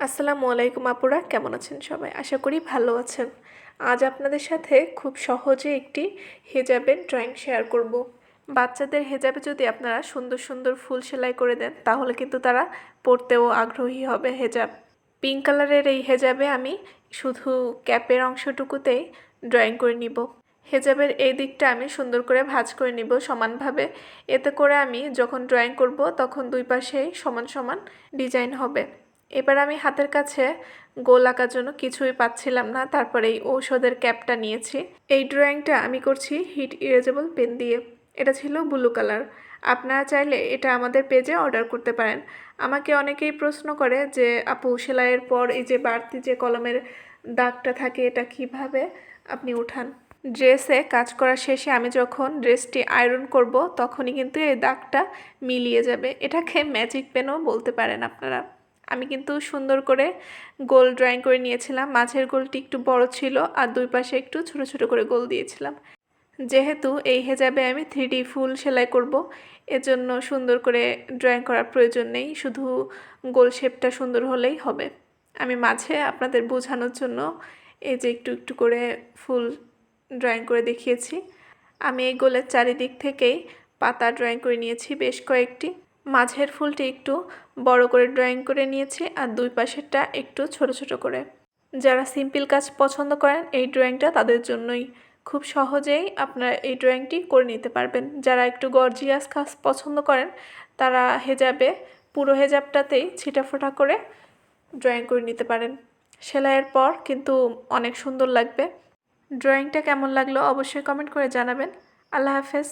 আসসালামু আলাইকুম আপুরা, কেমন আছেন সবাই? আশা করি ভালো আছেন। আজ আপনাদের সাথে খুব সহজে একটি হেজাবের ড্রয়িং শেয়ার করব। বাচ্চাদের হেজাবে যদি আপনারা সুন্দর সুন্দর ফুল সেলাই করে দেন, তাহলে কিন্তু তারা পড়তেও আগ্রহী হবে হেজাব। পিঙ্ক কালারের এই হেজাবে আমি শুধু ক্যাপের অংশটুকুতেই ড্রয়িং করে নিব। হেজাবের এই দিকটা আমি সুন্দর করে ভাঁজ করে নিব সমানভাবে। এতে করে আমি যখন ড্রয়িং করব, তখন দুই পাশেই সমান সমান ডিজাইন হবে। এবার আমি হাতের কাছে গোল আঁকার জন্য কিছুই পাচ্ছিলাম না, তারপরে এই ঔষধের ক্যাপটা নিয়েছি। এই ড্রয়িংটা আমি করছি হিট ইরেজেবল পেন দিয়ে। এটা ছিল ব্লু কালার। আপনারা চাইলে এটা আমাদের পেজে অর্ডার করতে পারেন। আমাকে অনেকেই প্রশ্ন করে যে, আপু, সেলাইয়ের পর এই যে বাড়তি যে কলমের দাগটা থাকে, এটা কীভাবে আপনি উঠান? ড্রেসে কাজ করা শেষে আমি যখন ড্রেসটি আয়রন করব, তখনই কিন্তু এই দাগটা মিলিয়ে যাবে। এটাকে ম্যাজিক পেনও বলতে পারেন আপনারা। আমি কিন্তু সুন্দর করে গোল ড্রয়িং করে নিয়েছিলাম। মাঝের গোলটি একটু বড় ছিল আর দুই পাশে একটু ছোট ছোট করে গোল দিয়েছিলাম। যেহেতু এই হেজাবে আমি থ্রি ফুল সেলাই করব, এজন্য সুন্দর করে ড্রয়িং করার প্রয়োজন নেই, শুধু গোল শেপটা সুন্দর হলেই হবে। আমি মাঝে আপনাদের বোঝানোর জন্য এই যে একটু একটু করে ফুল ড্রয়িং করে দেখিয়েছি। আমি এই গোলের চারিদিক থেকেই পাতা ড্রয়িং করে নিয়েছি বেশ কয়েকটি। মাঝের ফুলটি একটু বড় করে ড্রয়িং করে নিয়েছি আর দুই পাশেরটা একটু ছোট ছোট করে। যারা সিম্পল কাজ পছন্দ করেন, এই ড্রয়িংটা তাদের জন্যই খুব সহজেই আপনারা এই ড্রয়িংটি করে নিতে পারবেন। যারা একটু গর্জিয়াস কাজ পছন্দ করেন, তারা হেজাবে, পুরো হেজাবটাতেই ছিটাফোটা করে ড্রয়িং করে নিতে পারেন। সেলাইয়ের পর কিন্তু অনেক সুন্দর লাগবে। ড্রয়িংটা কেমন লাগল অবশ্যই কমেন্ট করে জানাবেন। আল্লাহ হাফেজ।